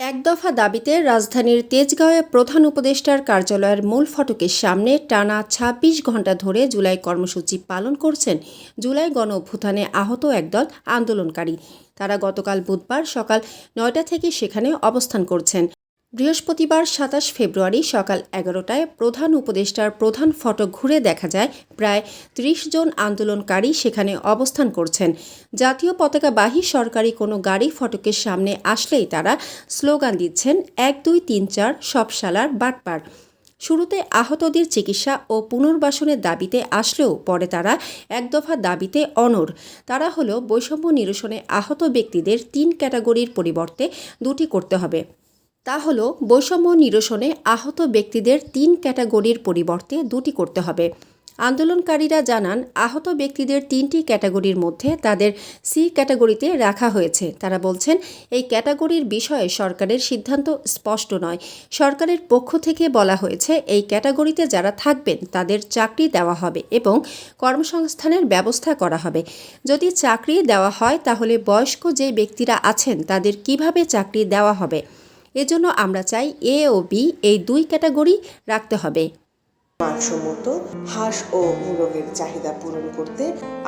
এক দফা দাবিতে রাজধানীর তেজগাঁওয়ে প্রধান উপদেষ্টার কার্যালয়ের মূল ফটকের সামনে টানা ২৬ ঘণ্টা ধরে জুলাই কর্মসূচি পালন করছেন জুলাই গণ অভ্যুত্থানে আহত একদল আন্দোলনকারী। তারা গতকাল বুধবার সকাল নয়টা থেকে সেখানে অবস্থান করছেন। বৃহস্পতিবার সাতাশ ফেব্রুয়ারি সকাল এগারোটায় প্রধান উপদেষ্টার প্রধান ফটক ঘুরে দেখা যায় প্রায় ত্রিশ জন আন্দোলনকারী সেখানে অবস্থান করছেন। জাতীয় পতাকাবাহী সরকারি কোনো গাড়ি ফটকের সামনে আসলেই তারা স্লোগান দিচ্ছেন, এক, দুই, তিন, চার সব শালার বাটপার। শুরুতে আহতদের চিকিৎসা ও পুনর্বাসনের দাবিতে আসলেও পরে তারা এক দফা দাবিতে অনর তারা হলো বৈষম্য নিরসনে আহত ব্যক্তিদের তিন ক্যাটাগরির পরিবর্তে দুটি করতে হবে। তা হলো বৈষম্য নিরসনে আহত ব্যক্তিদের তিন ক্যাটাগরির পরিবর্তে দুটি করতে হবে। আন্দোলনকারীরা জানান, আহত ব্যক্তিদের তিনটি ক্যাটাগরির মধ্যে তাদের সি ক্যাটাগরিতে রাখা হয়েছে। তারা বলছেন, এই ক্যাটাগরির বিষয়ে সরকারের সিদ্ধান্ত স্পষ্ট নয়। সরকারের পক্ষ থেকে বলা হয়েছে, এই ক্যাটাগরিতে যারা থাকবেন, তাদের চাকরি দেওয়া হবে এবং কর্মসংস্থানের ব্যবস্থা করা হবে। যদি চাকরি দেওয়া হয়, তাহলে বয়স্ক যে ব্যক্তিরা আছেন, তাদের কীভাবে চাকরি দেওয়া হবে? এজন্য আমরা চাই এ ও বি এই দুই ক্যাটাগরি রাখতে হবে। মানসম্মত হাঁস ও মুরগের চাহিদা পূরণ করতে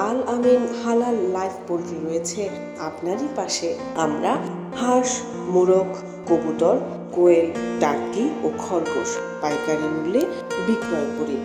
আল আমিন হালাল লাইফ পোল্ট্রি রয়েছে আপনারই পাশে। আমরা হাঁস, মুরগ, কবুতর, কোয়েল টার্কি ও খরগোশ পাইকারি মূল্যে বিক্রয় করি।